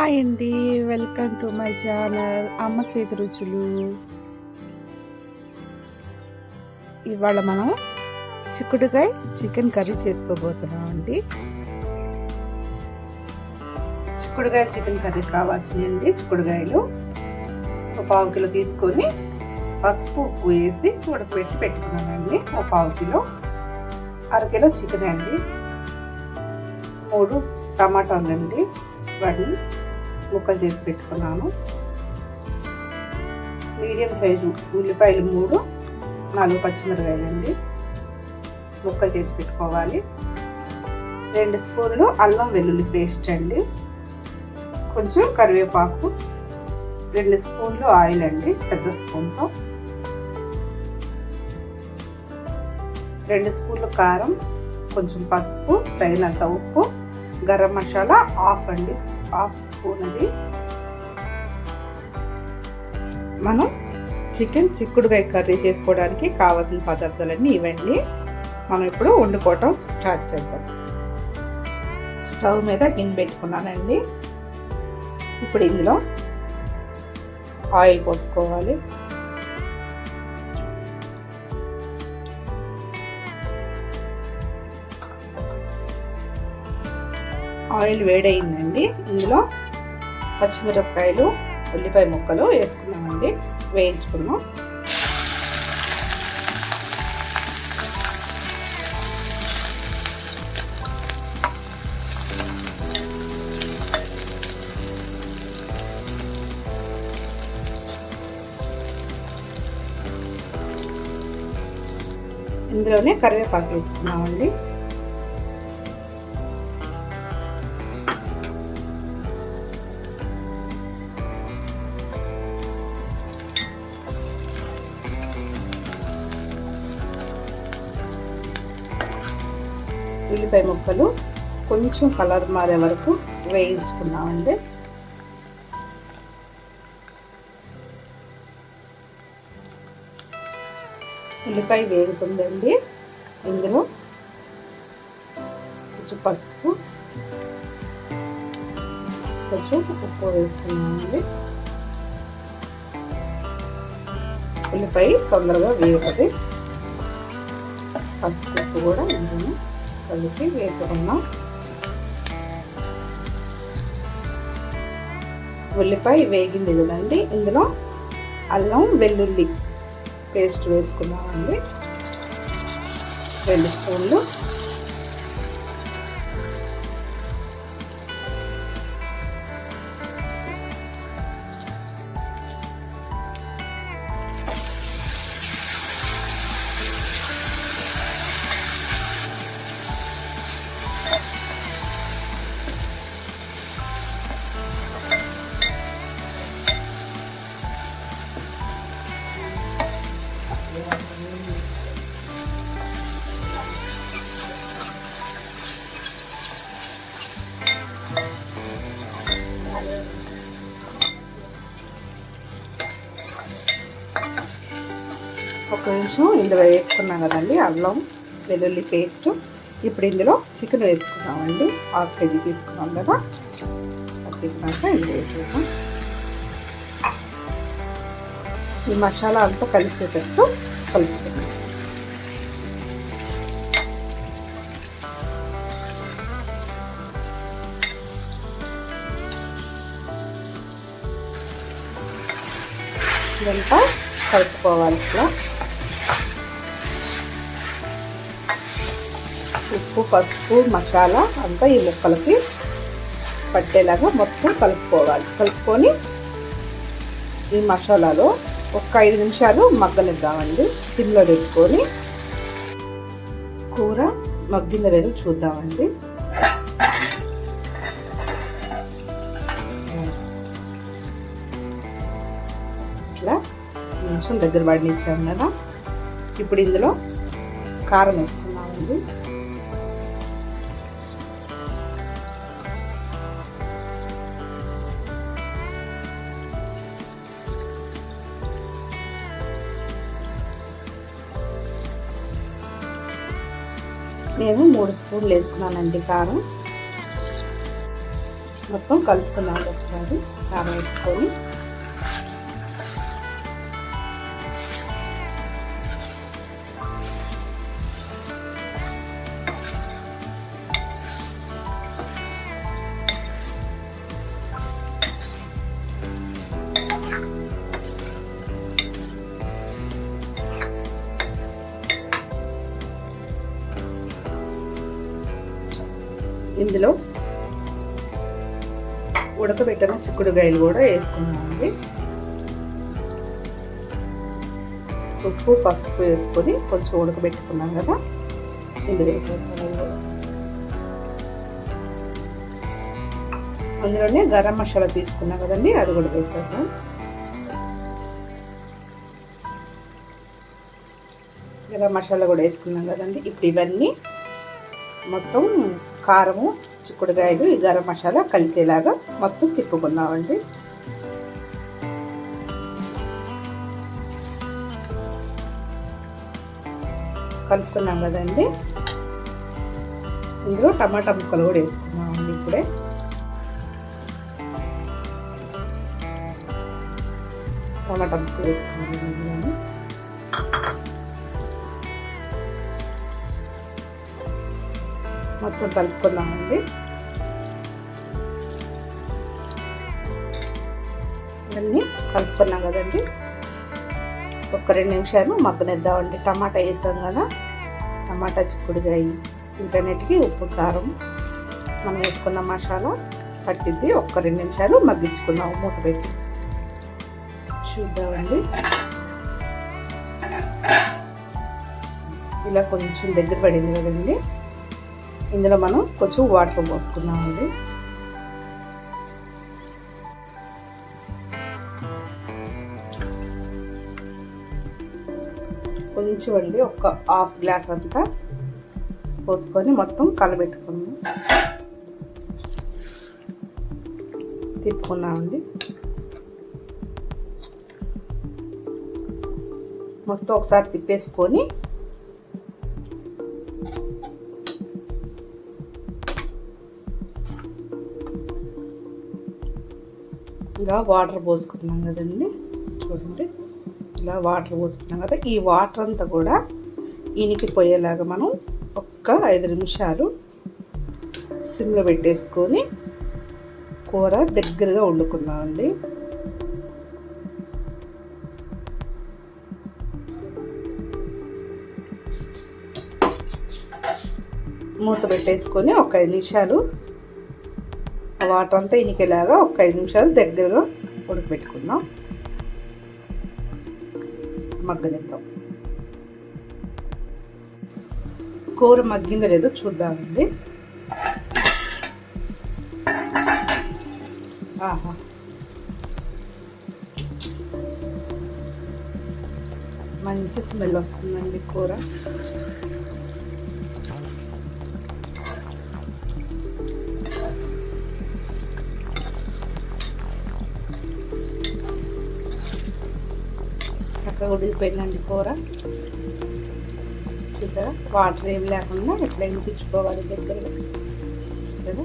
Hi అండి. Welcome to my channel అమ్మ చేతి రుచులు. ఇవాళ మనం చిక్కుడుకాయ చికెన్ కర్రీ చేసుకోబోతున్నాం అండి. చిక్కుడుకాయ చికెన్ కర్రీ కావాల్సినవి చిక్కుడుకాయలు ఒక పావు కిలో తీసుకొని పసుపు ఉప్పు వేసి ఉడకబెట్టి పెట్టుకున్నానండి. ఒక పావు కిలో అరకిలో చికెన్ అండి. మూడు టమాటాలు అండి వాటిని ముక్కలు చేసి పెట్టుకున్నాను. మీడియం సైజు ఉల్లిపాయలు మూడు నాలుగు పచ్చిమిరకాయలు అండి. ముక్కలు చేసి పెట్టుకోవాలి. రెండు స్పూన్లు అల్లం వెల్లుల్లి పేస్ట్ అండి. కొంచెం కరివేపాకు రెండు స్పూన్లు ఆయిల్ అండి పెద్ద స్పూన్తో. రెండు స్పూన్లు కారం కొంచెం పసుపు తగినంత ఉప్పు. గరం మసాలా హాఫ్ అండి హాఫ్ స్పూన్ అది. మనం చికెన్ చిక్కుడుకాయ కర్రీ చేసుకోవడానికి కావాల్సిన పదార్థాలన్నీ ఇవ్వండి మనం ఇప్పుడు వండుకోవటం స్టార్ట్ చేద్దాం. స్టవ్ మీద గిన్నె పెట్టుకున్నానండి. ఇప్పుడు ఇందులో ఆయిల్ పోసుకోవాలి. ఆయిల్ వేడయిందండి ఇందులో పచ్చిమిరపకాయలు ఉల్లిపాయ ముక్కలు వేసుకున్నామండి. వేయించుకున్నాం ఇందులోనే కరివేపాకు వేసుకున్నామండి. ఉల్లిపాయ ముక్కలు కొంచెం కలర్ మారే వరకు వేయించుకున్నామండి ఉల్లిపాయ వేగుతుందండి. ఇందులో కొంచెం పసుపు కొంచెం ఉప్పు వేస్తున్నామండి. ఉల్లిపాయ తొందరగా వేగుతుంది. పసుపు ఉప్పు కూడా ఇందులో కలిపి వేసుకున్నాం ఉల్లిపాయ వేగింది కదండి. ఇందులో అల్లం వెల్లుల్లి పేస్ట్ వేసుకున్నామండి రెండు స్పూన్లు ఒక నిమిషం ఇందులో వేసుకున్నాం కదండి అల్లం వెల్లుల్లి పేస్ట్. ఇప్పుడు ఇందులో చికెన్ వేసుకున్నామండి హాఫ్ కేజీ తీసుకున్నాం కదా. చికెన్ అంతా ఇందులో వేసేసాం ఈ మసాలా అంతా కలిసేటట్టు కలుపుతున్నాం ఇదంతా కలుపుకోవాలి ఇట్లా ఉప్పు పసుపు మసాలా అంతా ఈ ముక్కలకి పట్టేలాగా మొత్తం కలుపుకోవాలి. కలుపుకొని ఈ మసాలాలో ఒక ఐదు నిమిషాలు మగ్గనిద్దామండి. సిమ్లో పెట్టుకొని కూర మగ్గిందో లేదో చూద్దామండి. ఇట్లా కొంచెం దగ్గర పడినిచ్చాం కదా. ఇప్పుడు ఇందులో కారం వేసుకున్నామండి నేను మూడు స్పూన్లు వేసుకున్నానండి కారం. మొత్తం కలుపుకున్నాను ఒకసారి కారం వేసుకొని. ఇందులో ఉడకబెట్టిన చిక్కుడుగాయలు కూడా వేసుకున్నామండి. ఉప్పు పసుపు వేసుకొని కొంచెం ఉడకబెట్టుకున్నాం కదా. ఇందులో వేసేస్తాను అందులోనే గరం మసాలా తీసుకున్నాం కదండి అది కూడా వేసేద్దాం. గరం మసాలా కూడా వేసుకున్నాం కదండి. ఇప్పుడు ఇవన్నీ మొత్తం కారము చిక్కుడుకాయలు ఈ గరం మసాలా కలిసేలాగా మొత్తం తిప్పుకున్నామండి కలుపుకున్నాం కదండి. ఇందులో టమాటా ముక్కలు కూడా వేసుకున్నామండి ఇప్పుడే. టమాటా ముక్కలు వేసుకున్నాం మొత్తం కలుపుకుందామండి. ఇవన్నీ కలుపుకున్నాం కదండి. ఒక రెండు నిమిషాలు మగ్గనిద్దామండి. టమాటా వేసాం కదా. టమాటా చిక్కుడుగాయ ఇంటర్నెట్కి ఉప్పు కారం మనం వేసుకున్న మసాలా పట్టిద్ది. ఒక్క రెండు నిమిషాలు మగ్గించుకున్నాం మూత పెట్టి. చూద్దామండి. ఇలా కొంచెం దగ్గర పడింది కదండి. ఇందులో మనం కొంచెం వాటర్ పోసుకున్నామండి కొంచెం అండి ఒక హాఫ్ గ్లాస్ అంతా పోసుకొని మొత్తం కలబెట్టుకున్నాం తిప్పుకున్నామండి మొత్తం ఒకసారి తిప్పేసుకొని ఇలా వాటర్ పోసుకున్నాం కదండి. చూడండి. ఇలా వాటర్ పోసుకున్నాం కదా ఈ వాటర్ అంతా కూడా ఇనికి పోయేలాగా మనం ఒక్క ఐదు నిమిషాలు సిమ్లో పెట్టేసుకొని కూర దగ్గరగా వండుకుందామండి. మూత పెట్టేసుకొని ఒక ఐదు నిమిషాలు వాటర్ అంతా ఇనికేలాగా ఒక ఐదు నిమిషాలు దగ్గరగా ఉడకబెట్టుకుందాం. మగ్గనిద్దాం. కూర మగ్గిందో లేదో చూద్దామండి. ఆహా. మంచి స్మెల్ వస్తుందండి కూర. చక్కగా ఉడికిపోయిందండి కూర. చూసారా? వాటర్ ఏం లేకుండా ఎట్లా ఉడికించుకోవాలి దగ్గరగా. చూసారా?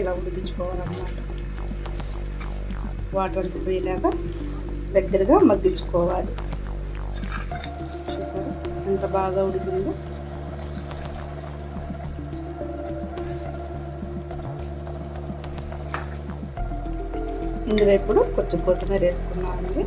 ఇలా ఉడికించుకోవాలన్నమాట. వాటర్ అంతా పోయేలాగా దగ్గరగా మగ్గించుకోవాలి. చూసారా? ఎంత బాగా ఉడికిందో. ఇందులో ఇప్పుడు కొంచెం కొత్తిమీర వేసుకున్నామండి.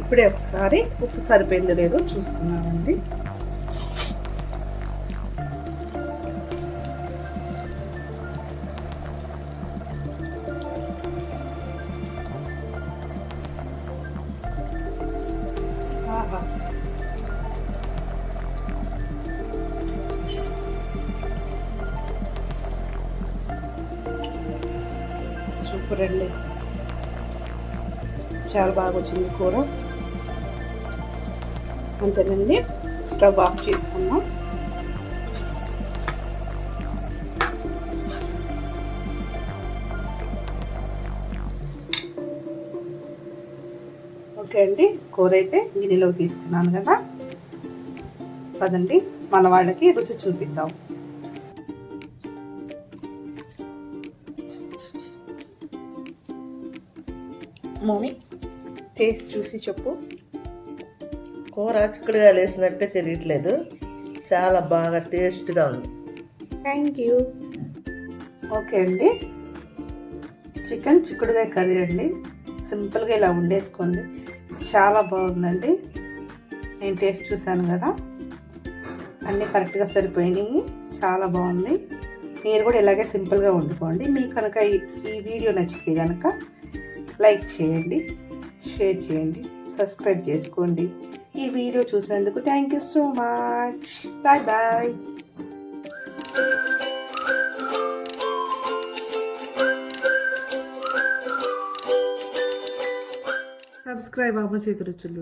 ఇప్పుడే ఒకసారి ఉప్పు సరిపోయింది లేదో చూసుకున్నామండి. రండి చాలా బాగా వచ్చింది కూర. అంతేనండి. స్టవ్ ఆఫ్ చేసుకున్నాం ఓకే అండి. కూర అయితే గిన్నెలోకి తీసుకున్నాను కదా. పదండి. మన వాళ్ళకి రుచి చూపిద్దాం. మమ్మీ టేస్ట్ చూసి చెప్పు. కూర చిక్కుడుగా వేసినట్టే తెలియట్లేదు. చాలా బాగా టేస్ట్గా ఉంది. థ్యాంక్ యూ ఓకే అండి. చికెన్ చిక్కుడుకాయ కర్రీ అండి. సింపుల్గా ఇలా వండేసుకోండి. చాలా బాగుందండి. నేను టేస్ట్ చూశాను కదా. అన్నీ కరెక్ట్గా సరిపోయినాయి. చాలా బాగుంది. మీరు కూడా ఇలాగే సింపుల్గా వండుకోండి. మీకు కనుక ఈ ఈ వీడియో నచ్చితే కనుక లైక్ చేయండి షేర్ చేయండి సబ్స్క్రైబ్ చేసుకోండి. ఈ వీడియో చూసినందుకు thank you so much bye bye subscribe అమ్మ చేతి రుచులు